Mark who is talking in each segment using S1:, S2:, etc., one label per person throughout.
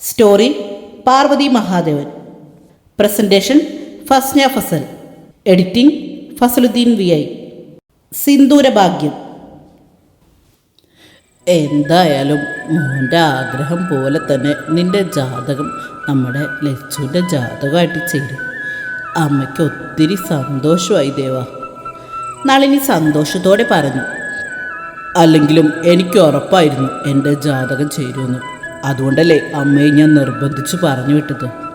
S1: Story Parvathy Mahadevan. Presentation Fasna Fasal. Editing Fasaluddeen V I. Sindhoorabhagyam. എന്തായാലും മോന്റെ ആഗ്രഹം പോലെ തന്നെ നിന്റെ ജാതകം നമ്മുടെ ലച്ചുവിന്റെ ജാതകമായിട്ട് ചേരും. അമ്മയ്ക്ക് ഒത്തിരി സന്തോഷമായി ദേവ. നളിനി സന്തോഷത്തോടെ പറഞ്ഞു. അല്ലെങ്കിലും എനിക്ക് ഉറപ്പായിരുന്നു എന്റെ ജാതകം ചേരുമെന്ന്. അതുകൊണ്ടല്ലേ അമ്മയെ ഞാൻ നിർബന്ധിച്ച് പറഞ്ഞു വിട്ടത്.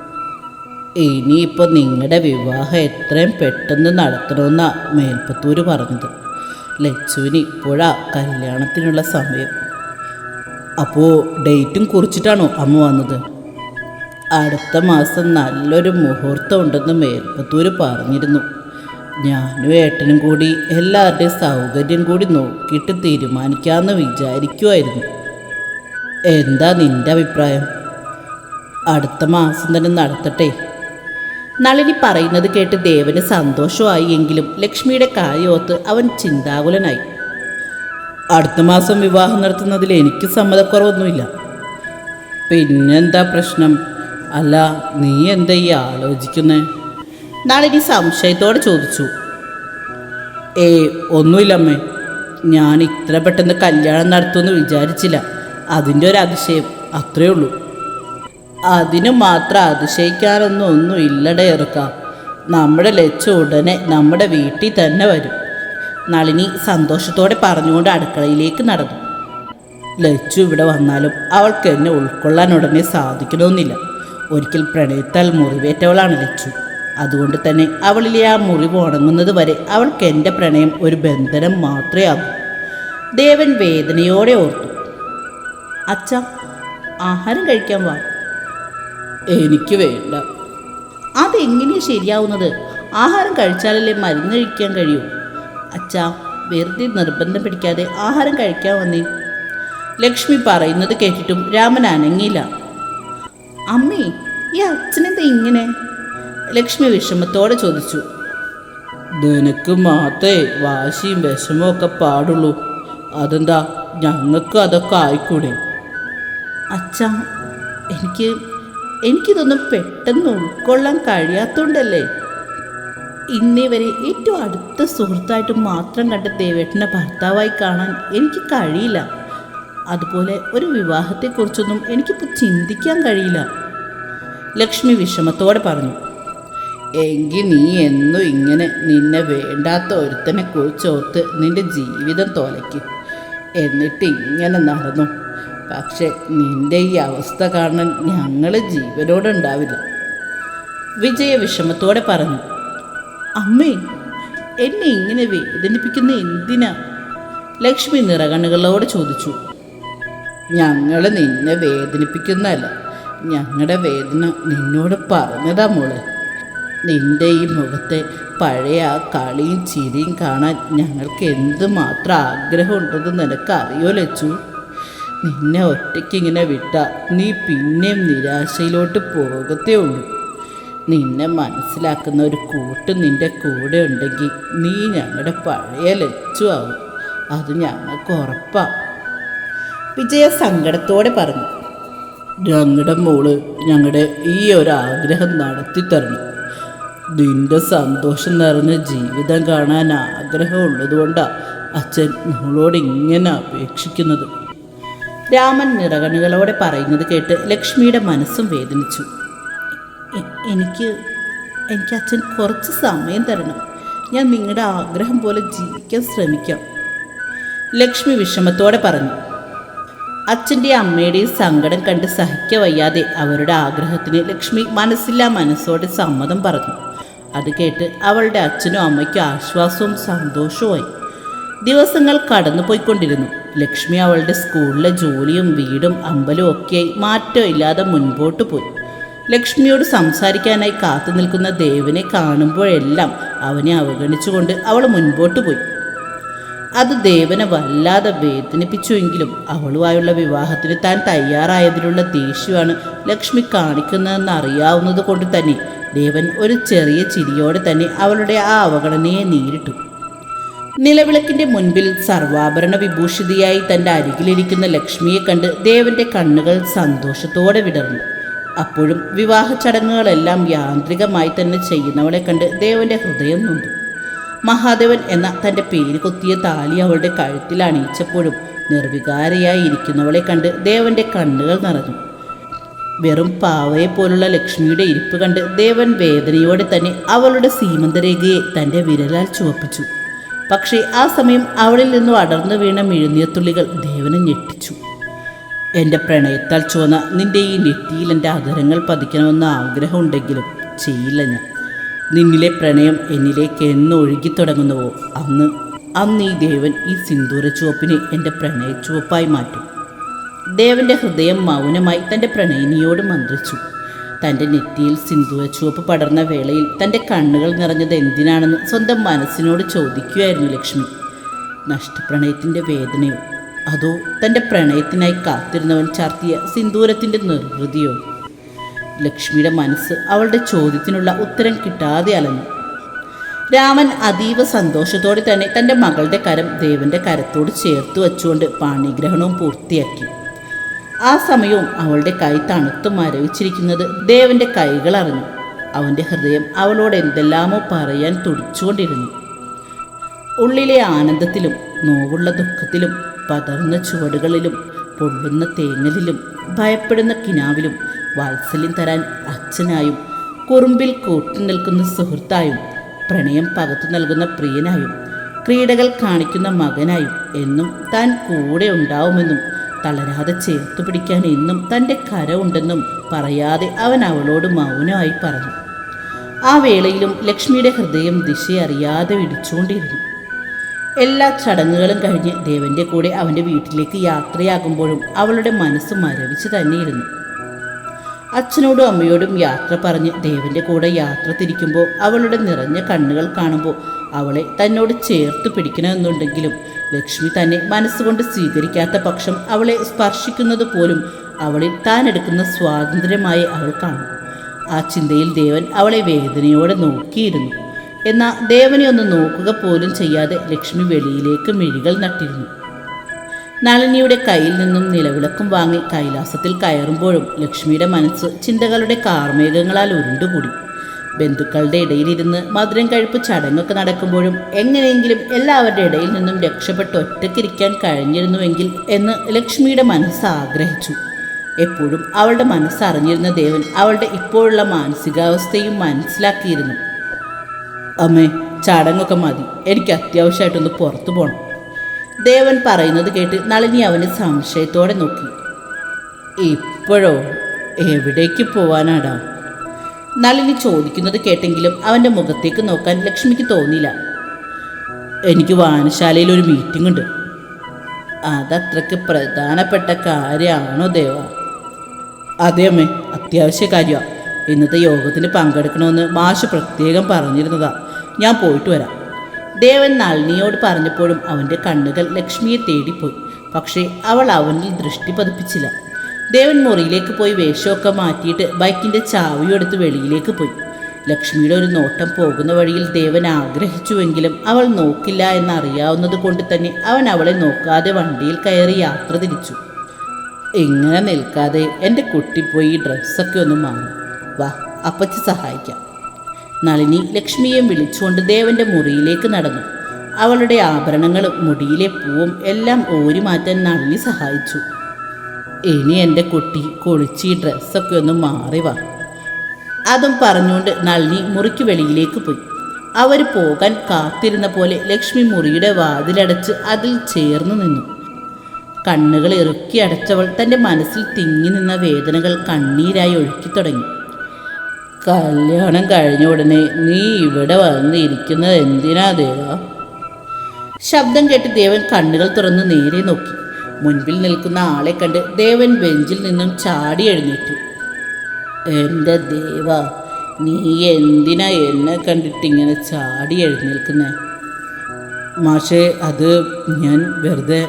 S1: ഇനിയിപ്പോൾ നിങ്ങളുടെ വിവാഹം എത്രയും പെട്ടെന്ന് നടത്തണമെന്നാണ് മേൽപ്പത്തൂര് പറഞ്ഞത്. ലച്ചുവിന് ഇപ്പോഴാ കല്യാണത്തിനുള്ള സമയം. അപ്പോൾ ഡേറ്റും കുറിച്ചിട്ടാണോ അമ്മ വന്നത്? അടുത്ത മാസം നല്ലൊരു മുഹൂർത്തം ഉണ്ടെന്ന് മേൽപ്പത്തൂര് പറഞ്ഞിരുന്നു. ഞാനും ഏട്ടനും കൂടി എല്ലാവരുടെയും സൗകര്യം കൂടി നോക്കിയിട്ട് തീരുമാനിക്കാമെന്ന് വിചാരിക്കുമായിരുന്നു എന്താ നിന്റെ അഭിപ്രായം? അടുത്ത മാസം തന്നെ നടത്തട്ടെ. നളിനി പറയുന്നത് കേട്ട് ദേവന് സന്തോഷമായി എങ്കിലും ലക്ഷ്മിയുടെ കാര്യോത്ത് അവൻ ചിന്താകുലനായി. അടുത്ത മാസം വിവാഹം നടത്തുന്നതിൽ എനിക്ക് സമ്മതക്കുറവൊന്നുമില്ല. പിന്നെന്താ പ്രശ്നം? അല്ല നീ എന്താ ഈ ആലോചിക്കുന്നേ? നളിനി സംശയത്തോടെ ചോദിച്ചു. ഏ ഒന്നുമില്ലമ്മേ. ഞാൻ ഇത്ര പെട്ടെന്ന് കല്യാണം നടത്തുമെന്ന് വിചാരിച്ചില്ല. അതിന്റെ ഒരു അതിശയം അത്രയേ ഉള്ളൂ. അതിന് മാത്രം അതിശയിക്കാനൊന്നും ഒന്നും ഇല്ലടേ ഇറക്കാം. നമ്മുടെ ലച്ച ഉടനെ നമ്മുടെ വീട്ടിൽ തന്നെ വരും. നളിനി സന്തോഷത്തോടെ പറഞ്ഞുകൊണ്ട് അടുക്കളയിലേക്ക് നടന്നു. ലച്ചു ഇവിടെ വന്നാലും അവൾക്ക് എന്നെ ഉൾക്കൊള്ളാൻ ഉടനെ സാധിക്കണമെന്നില്ല. ഒരിക്കൽ പ്രണയത്താൽ മുറിവേറ്റവളാണ് ലച്ചു. അതുകൊണ്ട് തന്നെ അവളിലെ ആ മുറിവ് ഉണങ്ങുന്നത് വരെ അവൾക്ക് എന്റെ പ്രണയം ഒരു ബന്ധനം മാത്രമേ ആകൂ. ദേവൻ വേദനയോടെ ഓർത്തു. അച്ഛ ആഹാരം കഴിക്കാൻ വാ. എനിക്ക് വേണ്ട. അതെങ്ങനെയാണ് ശരിയാവുന്നത്? ആഹാരം കഴിച്ചാലല്ലേ മരുന്ന് കഴിക്കാൻ കഴിയൂ. അച്ഛ വെറുതെ നിർബന്ധം പിടിക്കാതെ ആഹാരം കഴിക്കാൻ വന്നേ. ലക്ഷ്മി പറയുന്നത് കേട്ടിട്ടും രാമൻ അനങ്ങിയില്ല. അമ്മേ ഈ അച്ഛനെന്താ ഇങ്ങനെ? ലക്ഷ്മി വിഷമത്തോടെ ചോദിച്ചു. നിനക്ക് മാത്രമേ വാശിയും വിഷമവും ഒക്കെ പാടുള്ളൂ. അതെന്താ ഞങ്ങൾക്ക് അതൊക്കെ ആയിക്കൂടെ? അച്ഛാ എനിക്ക് എനിക്കിതൊന്നും പെട്ടെന്ന് ഉൾക്കൊള്ളാൻ കഴിയാത്തോണ്ടല്ലേ? ഇന്നേ വരെ ഏറ്റവും അടുത്ത സുഹൃത്തായിട്ട് മാത്രം കണ്ട ദേവേട്ടനെ ഭർത്താവായി കാണാൻ എനിക്ക് കഴിയില്ല. അതുപോലെ ഒരു വിവാഹത്തെക്കുറിച്ചൊന്നും എനിക്കിപ്പോൾ ചിന്തിക്കാൻ കഴിയില്ല. ലക്ഷ്മി വിഷമത്തോടെ പറഞ്ഞു എങ്കിൽ നീ എന്നും ഇങ്ങനെ നിന്നെ വേണ്ടാത്ത ഒരുത്തനെ കുറിച്ചോർത്ത് നിന്റെ ജീവിതം തോലയ്ക്കും. എന്നിട്ട് ഇങ്ങനെ നടന്നു. പക്ഷെ നിന്റെ ഈ അവസ്ഥ കാണാൻ ഞങ്ങൾ ജീവനോടെ ഉണ്ടാവില്ല വിജയ വിഷമത്തോടെ പറഞ്ഞു അമ്മേ എന്നെ ഇങ്ങനെ വേദനിപ്പിക്കുന്ന എന്തിനാ? ലക്ഷ്മി നിറകണ്ണുകളോട് ചോദിച്ചു ഞങ്ങൾ നിന്നെ വേദനിപ്പിക്കുന്നല്ല ഞങ്ങളുടെ വേദന നിന്നോട് പറഞ്ഞതാ മോളെ. നിന്റെ ഈ മുഖത്തെ പഴയ ആ കളിയും ചിരിയും കാണാൻ ഞങ്ങൾക്ക് എന്തുമാത്രം ആഗ്രഹമുണ്ടെന്ന് നിനക്കറിയോ ലച്ചു? നിന്നെ ഒറ്റയ്ക്ക് ഇങ്ങനെ വിട്ട നീ പിന്നെയും നിരാശയിലോട്ട് പോകത്തേ ഉള്ളൂ. നിന്നെ മനസ്സിലാക്കുന്ന ഒരു കൂട്ട് നിന്റെ കൂടെ ഉണ്ടെങ്കിൽ നീ ഞങ്ങളുടെ പഴയ ലച്ചു അത് ഞങ്ങൾക്ക് ഉറപ്പാ. വിജയ സങ്കടത്തോടെ പറഞ്ഞു. ഞങ്ങളുടെ മോൾ ഞങ്ങളുടെ ഈ ഒരു ആഗ്രഹം നടത്തി തരണം. നിന്റെ സന്തോഷം നിറഞ്ഞ ജീവിതം കാണാൻ ആഗ്രഹമുള്ളതുകൊണ്ടാണ് അച്ഛൻ മോളോട് ഇങ്ങനെ അപേക്ഷിക്കുന്നത്. രാമൻ നിറകണ്ണുകളോടെ പറയുന്നത് കേട്ട് ലക്ഷ്മിയുടെ മനസ്സും വേദനിച്ചു. എനിക്ക് എനിക്ക് അച്ഛൻ കുറച്ച് സമയം തരണം. ഞാൻ നിങ്ങളുടെ ആഗ്രഹം പോലെ ജീവിക്കാൻ ശ്രമിക്കാം. ലക്ഷ്മി വിഷമത്തോടെ പറഞ്ഞു. അച്ഛന്റെയും അമ്മയുടെയും സങ്കടം കണ്ട് സഹിക്ക വയ്യാതെ അവരുടെ ആഗ്രഹത്തിന് ലക്ഷ്മി മനസ്സില്ലാ മനസ്സോടെ സമ്മതം പറഞ്ഞു. അത് കേട്ട് അവളുടെ അച്ഛനും അമ്മയ്ക്കും ആശ്വാസവും സന്തോഷവുമായി. ദിവസങ്ങൾ കടന്നുപോയിക്കൊണ്ടിരുന്നു. ലക്ഷ്മി അവളുടെ സ്കൂളിലെ ജോലിയും വീടും അമ്പലവും ഒക്കെയായി മാറ്റമില്ലാതെ മുൻപോട്ട് പോയി. ലക്ഷ്മിയോട് സംസാരിക്കാനായി കാത്തു നിൽക്കുന്ന ദേവനെ കാണുമ്പോഴെല്ലാം അവനെ അവഗണിച്ചുകൊണ്ട് അവൾ മുൻപോട്ട് പോയി. അത് ദേവനെ വല്ലാതെ വേദനിപ്പിച്ചുവെങ്കിലും അവളുമായുള്ള വിവാഹത്തിന് താൻ തയ്യാറായതിലുള്ള ദേഷ്യമാണ് ലക്ഷ്മി കാണിക്കുന്നതെന്ന് അറിയാവുന്നത് കൊണ്ട് തന്നെ ദേവൻ ഒരു ചെറിയ ചിരിയോടെ തന്നെ അവളുടെ ആ അവഗണനയെ നേരിട്ടു. നിലവിളക്കിന്റെ മുൻപിൽ സർവാഭരണ വിഭൂഷിതയായി തന്റെ അരികിലിരിക്കുന്ന ലക്ഷ്മിയെ കണ്ട് ദേവന്റെ കണ്ണുകൾ സന്തോഷത്തോടെ വിടർന്നു. അപ്പോഴും വിവാഹ ചടങ്ങുകളെല്ലാം യാന്ത്രികമായി തന്നെ ചെയ്യുന്നവളെ കണ്ട് ദേവന്റെ ഹൃദയം നൊന്തു. മഹാദേവൻ എന്ന തന്റെ പേര് കൊത്തിയ താലി അവളുടെ കഴുത്തിൽ അണിയിച്ചപ്പോഴും നിർവികാരയായി ഇരിക്കുന്നവളെ കണ്ട് ദേവന്റെ കണ്ണുകൾ നിറഞ്ഞു. വെറും പാവയെ പോലുള്ള ലക്ഷ്മിയുടെ ഇരിപ്പ് കണ്ട് ദേവൻ വേദനയോടെ തന്നെ അവളുടെ സീമന്തരേഖയെ തന്റെ വിരലാൽ ചുവപ്പിച്ചു. പക്ഷേ ആ സമയം അവളിൽ നിന്നും അടർന്നു വീണ മിഴുനീർത്തുള്ളികൾ ദേവനെ ഞെട്ടിച്ചു. എന്റെ പ്രണയത്താൽ ചുവന്ന നിന്റെ ഈ നെറ്റിയിൽ എന്റെ അധരങ്ങൾ പതിക്കണമെന്ന് ആഗ്രഹമുണ്ടെങ്കിലും ചെയ്യില്ല ഞാൻ. നിന്നിലെ പ്രണയം എന്നിലേക്ക് എന്ന് ഒഴുകിത്തുടങ്ങുന്നുവോ അന്ന് അന്ന് ഈ ദേവൻ ഈ സിന്ദൂര ചുവപ്പിനെ എന്റെ പ്രണയ ചുവപ്പായി മാറ്റും. ദേവന്റെ ഹൃദയം മൗനമായി തന്റെ പ്രണയിനിയോട് മന്ത്രിച്ചു. തന്റെ നെറ്റിയിൽ സിന്ദൂര ചുവപ്പ് പടർന്ന വേളയിൽ തന്റെ കണ്ണുകൾ നിറഞ്ഞത് എന്തിനാണെന്ന് സ്വന്തം മനസ്സിനോട് ചോദിക്കുകയായിരുന്നു ലക്ഷ്മി. നഷ്ടപ്രണയത്തിന്റെ വേദനയോ? അതോ തന്റെ പ്രണയത്തിനായി കാത്തിരുന്നവൻ ചാർത്തിയ സിന്ദൂരത്തിന്റെ നിർവൃതിയോ? ലക്ഷ്മിയുടെ മനസ്സ് അവളുടെ ചോദ്യത്തിനുള്ള ഉത്തരം കിട്ടാതെ അലഞ്ഞു. രാമൻ അതീവ സന്തോഷത്തോടെ തന്നെ തന്റെ മകളുടെ കരം ദേവന്റെ കരത്തോട് ചേർത്ത് വച്ചുകൊണ്ട് പാണിഗ്രഹണവും പൂർത്തിയാക്കി. ആ സമയവും അവളുടെ കൈ തണുത്തു മരവിച്ചിരിക്കുന്നത് ദേവന്റെ കൈകൾ അറിഞ്ഞു. അവന്റെ ഹൃദയം അവളോട് എന്തെല്ലാമോ പറയാൻ തുടിച്ചുകൊണ്ടിരുന്നു. ഉള്ളിലെ ആനന്ദത്തിലും നോവുള്ള ദുഃഖത്തിലും പതർന്ന ചുവടുകളിലും പൊള്ളുന്ന തേങ്ങലിലും ഭയപ്പെടുന്ന കിനാവിലും വാത്സല്യം തരാൻ അച്ഛനായും കുറുമ്പിൽ കൂട്ടി നിൽക്കുന്ന സുഹൃത്തായും പ്രണയം പകത്തു നൽകുന്ന പ്രിയനായും ക്രീഡകൾ കാണിക്കുന്ന മകനായും എന്നും താൻ കൂടെ ഉണ്ടാവുമെന്നും തളരാതെ ചേർത്തു പിടിക്കാൻ എന്നും തന്റെ കര ഉണ്ടെന്നും പറയാതെ അവൻ അവളോട് മൗനമായി പറഞ്ഞു. ആ വേളയിലും ലക്ഷ്മിയുടെ ഹൃദയം ദിശയറിയാതെ ഇടിച്ചുകൊണ്ടിരുന്നു എല്ലാ ചടങ്ങുകളും കഴിഞ്ഞ് ദേവന്റെ കൂടെ അവന്റെ വീട്ടിലേക്ക് യാത്രയാകുമ്പോഴും അവളുടെ മനസ്സ് മരവിച്ച് തന്നെയിരുന്നു. അച്ഛനോടും അമ്മയോടും യാത്ര പറഞ്ഞ് ദേവന്റെ കൂടെ യാത്ര തിരിക്കുമ്പോൾ അവളുടെ നിറഞ്ഞ കണ്ണുകൾ കാണുമ്പോൾ അവളെ തന്നോട് ചേർത്ത് പിടിക്കണമെന്നുണ്ടെങ്കിലും ലക്ഷ്മി തന്നെ മനസ്സുകൊണ്ട് സ്വീകരിക്കാത്ത പക്ഷം അവളെ സ്പർശിക്കുന്നത് പോലും അവളിൽ താൻ എടുക്കുന്ന സ്വാതന്ത്ര്യമായി അവൾ കാണും. ആ ചിന്തയിൽ ദേവൻ അവളെ വേദനയോടെ നോക്കിയിരുന്നു. എന്നാൽ ദേവനെ ഒന്ന് നോക്കുക പോലും ചെയ്യാതെ ലക്ഷ്മി വെളിയിലേക്ക് മിഴികൾ നട്ടിരുന്നു. നളിനിയുടെ കയ്യിൽ നിന്നും നിലവിളക്കും വാങ്ങി കൈലാസത്തിൽ കയറുമ്പോഴും ലക്ഷ്മിയുടെ മനസ്സ് ചിന്തകളുടെ കാർമേഘങ്ങളാൽ ഉരുണ്ടുകൂടി. ബന്ധുക്കളുടെ ഇടയിലിരുന്ന് മധുരം കഴിപ്പ് ചടങ്ങൊക്കെ നടക്കുമ്പോഴും എങ്ങനെയെങ്കിലും എല്ലാവരുടെ ഇടയിൽ നിന്നും രക്ഷപ്പെട്ട് ഒറ്റക്കിരിക്കാൻ കഴിഞ്ഞിരുന്നുവെങ്കിൽ എന്ന് ലക്ഷ്മിയുടെ മനസ്സ് ആഗ്രഹിച്ചു. എപ്പോഴും അവളുടെ മനസ്സറിഞ്ഞിരുന്ന ദേവൻ അവളുടെ ഇപ്പോഴുള്ള മാനസികാവസ്ഥയും മനസ്സിലാക്കിയിരുന്നു. അമ്മേ ചടങ്ങൊക്കെ മതി. എനിക്ക് അത്യാവശ്യമായിട്ടൊന്ന് പുറത്തു പോകണം ദേവൻ പറയുന്നത് കേട്ട് നളിനി അവനെ സംശയത്തോടെ നോക്കി. ഇപ്പോഴോ? എവിടേക്ക് പോവാനാടാ? നളിനി ചോദിക്കുന്നത് കേട്ടെങ്കിലും അവന്റെ മുഖത്തേക്ക് നോക്കാൻ ലക്ഷ്മിക്ക് തോന്നിയില്ല. എനിക്ക് വായനശാലയിൽ ഒരു മീറ്റിംഗ് ഉണ്ട്. അതത്രക്ക് പ്രധാനപ്പെട്ട കാര്യമാണോ ദേവ? അതെ അമ്മേ അത്യാവശ്യ കാര്യമാണ് ഇന്നത്തെ യോഗത്തിന് പങ്കെടുക്കണമെന്ന് മാഷ് പ്രത്യേകം പറഞ്ഞിരുന്നതാ. ഞാൻ പോയിട്ട് വരാം. ദേവൻ നളിനിയോട് പറഞ്ഞപ്പോഴും അവന്റെ കണ്ണുകൾ ലക്ഷ്മിയെ തേടിപ്പോയി. പക്ഷേ അവൾ അവനിൽ ദൃഷ്ടി പതിപ്പിച്ചില്ല. ദേവൻ മുറിയിലേക്ക് പോയി വേഷമൊക്കെ മാറ്റിയിട്ട് ബൈക്കിന്റെ ചാവിയെടുത്ത് വെളിയിലേക്ക് പോയി. ലക്ഷ്മിയുടെ ഒരു നോട്ടം പോകുന്ന വഴിയിൽ ദേവൻ ആഗ്രഹിച്ചുവെങ്കിലും അവൾ നോക്കില്ല എന്നറിയാവുന്നത് കൊണ്ട് തന്നെ അവൻ അവളെ നോക്കാതെ വണ്ടിയിൽ കയറി യാത്ര തിരിച്ചു. ഇങ്ങനെ നിൽക്കാതെ എന്റെ കുട്ടി പോയി ഡ്രസ്സൊക്കെ ഒന്ന് മാറും വാ അപ്പച്ചി സഹായിക്കാം. നളിനി ലക്ഷ്മിയെ വിളിച്ചുകൊണ്ട് ദേവന്റെ മുറിയിലേക്ക് നടന്നു. അവളുടെ ആഭരണങ്ങളും മുടിയിലെ പൂവും എല്ലാം ഓരി മാറ്റാൻ നളിനി സഹായിച്ചു. ഇനി എന്റെ കുട്ടി കുളിച്ച് ഈ ഡ്രസ്സൊക്കെ ഒന്ന് മാറി വാ. അതും പറഞ്ഞുകൊണ്ട് നളിനി മുറിക്ക് വെളിയിലേക്ക് പോയി. അവർ പോകാൻ കാത്തിരുന്ന പോലെ ലക്ഷ്മി മുറിയുടെ വാതിലടച്ച് അതിൽ ചേർന്ന് നിന്നു. കണ്ണുകൾ ഇറുക്കി അടച്ചവൾ തന്റെ മനസ്സിൽ തിങ്ങി നിന്ന വേദനകൾ കണ്ണീരായി ഒഴുക്കി തുടങ്ങി. കല്യാണം കഴിഞ്ഞ ഉടനെ നീ ഇവിടെ വന്ന് ഇരിക്കുന്നത് എന്തിനാ ദേവ? ശബ്ദം കേട്ട് ദേവൻ കണ്ണുകൾ തുറന്ന് നേരെ നോക്കി. മുൻപിൽ നിൽക്കുന്ന ആളെ കണ്ട് ദേവൻ ബെഞ്ചിൽ നിന്നും ചാടി എഴുന്നേറ്റു. എന്റെ ദേവ നീ എന്തിനാ എന്നെ കണ്ടിട്ട് ഇങ്ങനെ ചാടി എഴുന്നേൽക്കുന്നെ? മാഷേ അത് ഞാൻ വെറുതെ.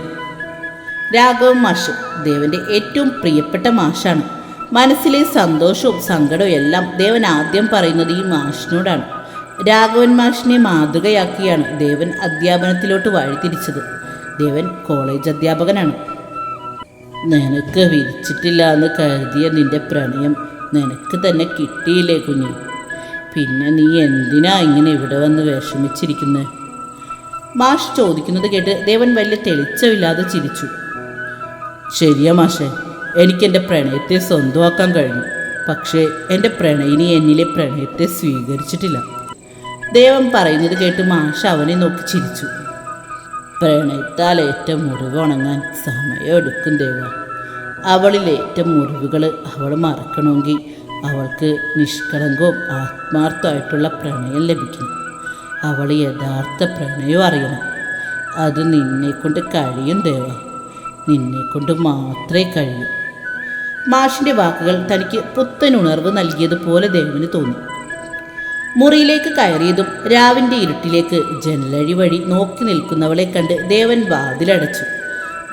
S1: രാഘവ് മാഷ് ദേവന്റെ ഏറ്റവും പ്രിയപ്പെട്ട മാഷാണ്. മനസ്സിലെ സന്തോഷവും സങ്കടവും എല്ലാം ദേവൻ ആദ്യം പറയുന്നത് ഈ മാഷിനോടാണ്. രാഘവൻ മാഷിനെ മാതൃകയാക്കിയാണ് ദേവൻ അധ്യാപനത്തിലോട്ട് വഴിതിരിച്ചത്. ദേവൻ കോളേജ് അധ്യാപകനാണ്. നിനക്ക് വിരിച്ചിട്ടില്ല എന്ന് കരുതിയ നിന്റെ പ്രണയം നിനക്ക് തന്നെ കിട്ടിയില്ലേ കുഞ്ഞ്? പിന്നെ നീ എന്തിനാ ഇങ്ങനെ ഇവിടെ വന്ന് വിഷമിച്ചിരിക്കുന്നത് മാഷ് ചോദിക്കുന്നത് കേട്ട് ദേവൻ വലിയ തെളിച്ചമില്ലാതെ ചിരിച്ചു. ശരിയാ മാഷേ എനിക്കെന്റെ പ്രണയത്തെ സ്വന്തമാക്കാൻ കഴിഞ്ഞു. പക്ഷേ എന്റെ പ്രണയിനി എന്നിലെ പ്രണയത്തെ സ്വീകരിച്ചിട്ടില്ല. ദേവൻ പറയുന്നത് കേട്ട് മാഷ അവനെ നോക്കി ചിരിച്ചു. പ്രണയത്താൽ ഏറ്റ മുറിവ് ഉണങ്ങാൻ സമയമെടുക്കും ദേവ. അവളിലേറ്റ മുറിവുകൾ അവൾ മറക്കണമെങ്കിൽ അവൾക്ക് നിഷ്കളങ്കവും ആത്മാർത്ഥമായിട്ടുള്ള പ്രണയം ലഭിക്കണം. അവൾ യഥാർത്ഥ പ്രണയം അറിയണം. അത് നിന്നെക്കൊണ്ട് കഴിയും ദേവ. നിന്നെക്കൊണ്ട് മാത്രമേ കഴിയൂ. മാഷിന്റെ വാക്കുകൾ തനിക്ക് പുത്തൻ ഉണർവ് നൽകിയതുപോലെ ദേവന് തോന്നി. മുറിയിലേക്ക് കയറിയതും രാവിന്റെ ഇരുട്ടിലേക്ക് ജനലഴി വഴി നോക്കി നിൽക്കുന്നവളെ കണ്ട് ദേവൻ വാതിലടച്ചു.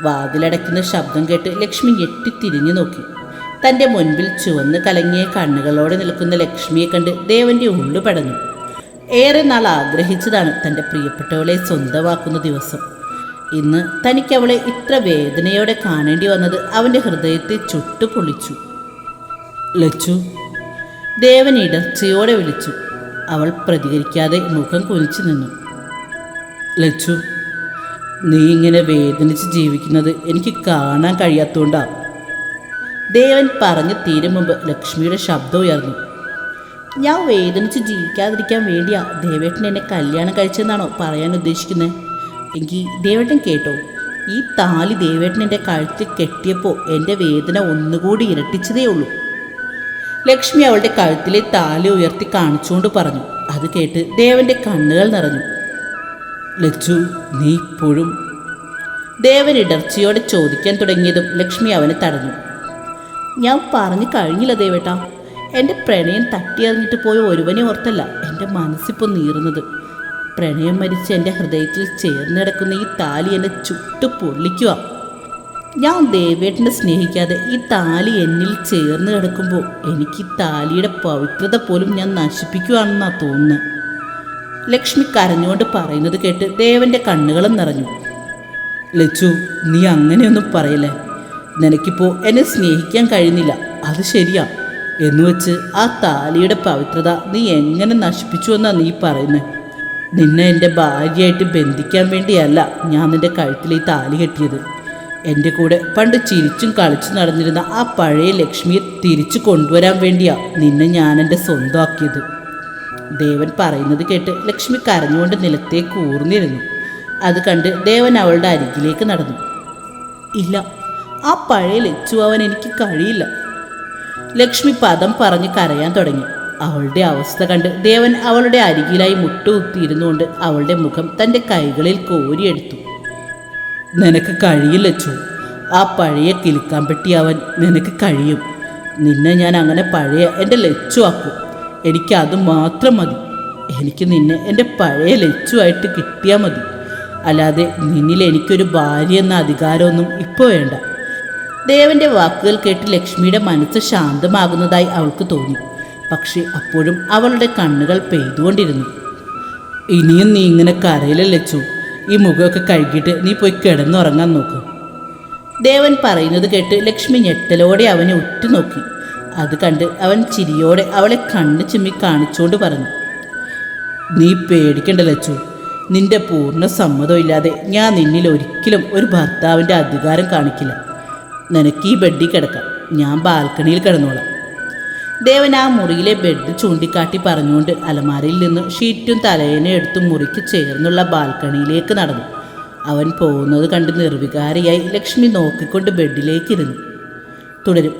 S1: വാതിലടയ്ക്കുന്ന ശബ്ദം കേട്ട് ലക്ഷ്മി ഞെട്ടിത്തിരിഞ്ഞു നോക്കി. തന്റെ മുൻപിൽ ചുവന്ന് കലങ്ങിയ കണ്ണുകളോടെ നിൽക്കുന്ന ലക്ഷ്മിയെ കണ്ട് ദേവന്റെ ഉള്ളു പടഞ്ഞു. ഏറെ നാൾ ആഗ്രഹിച്ചതാണ് തന്റെ പ്രിയപ്പെട്ടവളെ സ്വന്തമാക്കുന്ന ദിവസം. ഇന്ന് തനിക്ക് അവളെ ഇത്ര വേദനയോടെ കാണേണ്ടി വന്നത് അവന്റെ ഹൃദയത്തെ ചുട്ടുപൊളിച്ചു. ലച്ചു ദേവൻ ഇടർച്ചയോടെ വിളിച്ചു. അവൾ പ്രതികരിക്കാതെ മുഖം കുനിച്ചു നിന്നു. ലച്ചു നീ ഇങ്ങനെ വേദനിച്ച് ജീവിക്കുന്നത് എനിക്ക് കാണാൻ കഴിയാത്തതുകൊണ്ടാണ് ദേവൻ പറഞ്ഞു തീരും മുമ്പ് ലക്ഷ്മിയുടെ ശബ്ദം ഉയർന്നു. ഞാൻ വേദനിച്ച് ജീവിക്കാതിരിക്കാൻ വേണ്ടിയാ ദേവേട്ടൻ എന്നെ കല്യാണം കഴിച്ചെന്നാണോ പറയാൻ ഉദ്ദേശിക്കുന്നത് എങ്കിൽ ദേവേട്ടൻ കേട്ടോ. ഈ താലി ദേവേട്ടൻ എന്റെ കഴുത്തിൽ കെട്ടിയപ്പോൾ എന്റെ വേദന ഒന്നുകൂടി ഇരട്ടിച്ചതേ ഉള്ളൂ. ലക്ഷ്മി അവളുടെ കഴുത്തിലെ താലി ഉയർത്തി കാണിച്ചുകൊണ്ട് പറഞ്ഞു. അത് കേട്ട് ദേവന്റെ കണ്ണുകൾ നിറഞ്ഞു. ലച്ചു നീ ഇപ്പോഴും? ദേവൻ ഇടർച്ചയോടെ ചോദിക്കാൻ തുടങ്ങിയതും ലക്ഷ്മി അവനെ തടഞ്ഞു. ഞാൻ പറഞ്ഞു കഴിഞ്ഞില്ല ദേവേട്ടാ. എന്റെ പ്രണയം തട്ടിയറിഞ്ഞിട്ട് പോയ ഒരുവനെ ഓർത്തല്ല എന്റെ മനസ്സിപ്പോൾ നീറുന്നത്. പ്രണയം മരിച്ച് എന്റെ ഹൃദയത്തിൽ ചേർന്ന് കിടക്കുന്ന ഈ താലി എന്നെ ചുട്ടു പൊള്ളിക്കുക. ഞാൻ ദേവേട്ടനെ സ്നേഹിക്കാതെ ഈ താലി എന്നിൽ ചേർന്ന് കിടക്കുമ്പോൾ എനിക്ക് ഈ താലിയുടെ പവിത്രത പോലും ഞാൻ നശിപ്പിക്കുകയാണെന്നാണ് തോന്നുന്നത് ലക്ഷ്മി കരഞ്ഞുകൊണ്ട് പറയുന്നത് കേട്ട് ദേവന്റെ കണ്ണുകളും നിറഞ്ഞു. ലച്ചു നീ അങ്ങനെയൊന്നും പറയല്ലേ? നിനക്കിപ്പോൾ എന്നെ സ്നേഹിക്കാൻ കഴിയുന്നില്ല. അത് ശരിയാ. എന്നുവെച്ച് ആ താലിയുടെ പവിത്രത നീ എങ്ങനെ നശിപ്പിച്ചു എന്നാ നീ പറയുന്നത് നിന്നെ എന്റെ ഭാര്യയായിട്ട് ബന്ധിക്കാൻ വേണ്ടിയല്ല ഞാൻ നിന്റെ കഴുത്തിൽ ഈ താലി കെട്ടിയത്. എന്റെ കൂടെ പണ്ട് ചിരിച്ചും കളിച്ചും നടന്നിരുന്ന ആ പഴയ ലക്ഷ്മിയെ തിരിച്ചു കൊണ്ടുവരാൻ വേണ്ടിയാ നിന്നെ ഞാൻ എന്റെ സ്വന്തമാക്കിയത്. ദേവൻ പറയുന്നത് കേട്ട് ലക്ഷ്മി കരഞ്ഞുകൊണ്ട് നിലത്തേക്ക് ഊർന്നിരുന്നു. അത് കണ്ട് ദേവൻ അവളുടെ അരികിലേക്ക് നടന്നു. ഇല്ല ആ പഴയ ലച്ചു അവൻ എനിക്ക് കഴിയില്ല. ലക്ഷ്മി പദം പറഞ്ഞ് കരയാൻ തുടങ്ങി. അവളുടെ അവസ്ഥ കണ്ട് ദേവൻ അവളുടെ അരികിലായി മുട്ടുകുത്തിയിരുന്നുകൊണ്ട് അവളുടെ മുഖം തന്റെ കൈകളിൽ കോരിയെടുത്തു. നിനക്ക് കഴിയില്ല ചോ ആ പഴയ കിലുക്കാൻ പെട്ടി അവൻ നിനക്ക് കഴിയും. നിന്നെ ഞാൻ അങ്ങനെ പഴയ എന്റെ ലച്ചു ആക്കും എനിക്ക് അത് മാത്രം മതി. എനിക്ക് നിന്നെ എന്റെ പഴയ ലച്ചുവായിട്ട് കിട്ടിയാൽ മതി. അല്ലാതെ നിന്നിൽ എനിക്കൊരു ഭാര്യ എന്ന അധികാരമൊന്നും ഇപ്പോൾ വേണ്ട. ദേവന്റെ വാക്കുകൾ കേട്ട് ലക്ഷ്മിയുടെ മനസ്സ് ശാന്തമാകുന്നതായി അവൾക്ക് തോന്നി. പക്ഷേ അപ്പോഴും അവളുടെ കണ്ണുകൾ പെയ്തുകൊണ്ടിരുന്നു. ഇനിയും നീ ഇങ്ങനെ കരയിലല്ലച്ചു ഈ മുഖമൊക്കെ കഴുകിയിട്ട് നീ പോയി കിടന്നുറങ്ങാൻ നോക്ക്. ദേവൻ പറയുന്നത് കേട്ട് ലക്ഷ്മി ഞെട്ടലോടെ അവനെ ഉറ്റുനോക്കി. അത് കണ്ട് അവൻ ചിരിയോടെ അവളെ കണ്ണ് ചിമ്മി കാണിച്ചുകൊണ്ട് പറഞ്ഞു. നീ പേടിക്കണ്ട ലച്ചു നിന്റെ പൂർണ സമ്മതമില്ലാതെ ഞാൻ നിന്നിൽ ഒരിക്കലും ഒരു ഭർത്താവിന്റെ അധികാരം കാണിക്കില്ല. നിനക്ക് ഈ ബെഡിൽ കിടക്കാം. ഞാൻ ബാൽക്കണിയിൽ കിടന്നോളാം. ദേവൻ ആ മുറിയിലെ ബെഡ് ചൂണ്ടിക്കാട്ടി പറഞ്ഞുകൊണ്ട് അലമാരയിൽ നിന്ന് ഷീറ്റും തലേനെ എടുത്ത് മുറിക്ക് ചേർന്നുള്ള ബാൽക്കണിയിലേക്ക് നടന്നു. അവൻ പോകുന്നത് കണ്ട് നിർവികാരിയായി ലക്ഷ്മി നോക്കിക്കൊണ്ട് ബെഡിലേക്കിരുന്നു തുടരും.